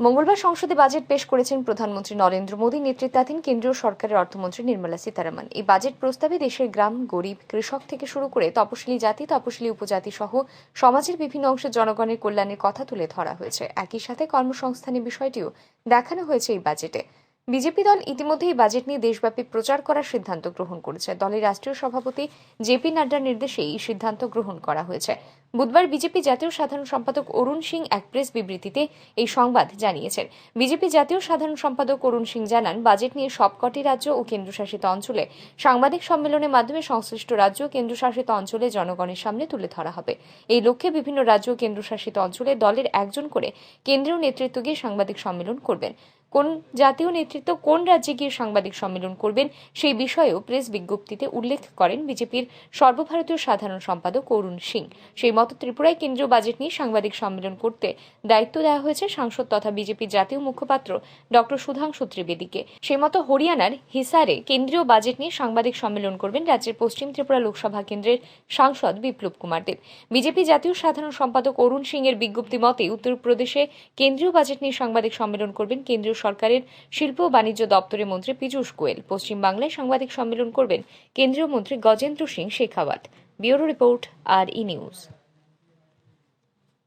মঙ্গলবার সংসদে বাজেট পেশ করেছেন প্রধানমন্ত্রী নরেন্দ্র মোদী। নেতৃত্বাধীন কেন্দ্রীয় সরকারের অর্থমন্ত্রী নির্মলা সীতারামন। এই বাজেট প্রস্তাবে দেশের গ্রাম, গরিব, কৃষক থেকে শুরু করে তপশিলি জাতি, তপশিলি উপজাতি সহ সমাজের বিভিন্ন অংশের জনগণের কল্যাণের কথা তুলে ধরা হয়েছে। একই সাথে কর্মসংস্থানের বিষয়টিও দেখানো হয়েছে এই বাজেটে। বিজেপি দল ইতিমধ্যেই বাজেট নিয়ে দেশব্যাপী প্রচার করার সিদ্ধান্ত গ্রহণ করেছে। দলের রাষ্ট্রীয় সভাপতি জেপি নাড্ডার নির্দেশে এই সিদ্ধান্ত গ্রহণ করা হয়েছে। বুধবার বিজেপি জাতীয় সাধারণ সম্পাদক অরুণ সিং এক প্রেস বিবৃতিতে এই সংবাদ জানিয়েছেন। বিজেপি জাতীয় সাধারণ সম্পাদক অরুণ সিং জানান, বাজেট নিয়ে সবকটি রাজ্য ও কেন্দ্রশাসিত অঞ্চলে সাংবাদিক সম্মেলনের মাধ্যমে সংশ্লিষ্ট রাজ্য ও কেন্দ্রশাসিত অঞ্চলে জনগণের সামনে তুলে ধরা হবে। এই লক্ষ্যে বিভিন্ন রাজ্য ও কেন্দ্রশাসিত অঞ্চলে দলের একজন করে কেন্দ্রীয় নেতৃত্ব গিয়ে সাংবাদিক সম্মেলন করবেন। কোন জাতীয় নেতৃত্ব কোন রাজ্যে গিয়ে সাংবাদিক সম্মেলন করবেন সেই বিষয়েও প্রেস বিজ্ঞপ্তিতে উল্লেখ করেন বিজেপির সর্বভারতীয় সাধারণ সম্পাদক অরুণ সিং। সেই মতো ত্রিপুরায় কেন্দ্রীয় বাজেট নিয়ে সাংবাদিক সম্মেলন করতে দায়িত্ব দেওয়া হয়েছে সাংসদ তথা বিজেপির জাতীয় মুখপাত্র ডক্টর সুধাংশু ত্রিবেদীকে। সেই মতো হরিয়ানার হিসারে কেন্দ্রীয় বাজেট নিয়ে সাংবাদিক সম্মেলন করবেন রাজ্যের পশ্চিম ত্রিপুরা লোকসভা কেন্দ্রের সাংসদ বিপ্লব কুমার দেব। বিজেপি জাতীয় সাধারণ সম্পাদক অরুণ সিং এর বিজ্ঞপ্তি মতে উত্তরপ্রদেশে কেন্দ্রীয় বাজেট নিয়ে সাংবাদিক সম্মেলন করবেন কেন্দ্রীয় সরকারের শিল্প বাণিজ্য দপ্তরের মন্ত্রী পীযূষ গোয়েল। পশ্চিমবাংলায় সাংবাদিক সম্মেলন করবেন কেন্দ্রীয় মন্ত্রী গজেন্দ্র সিং শেখাওয়াত। ব্যুরো রিপোর্ট আর ই নিউজ।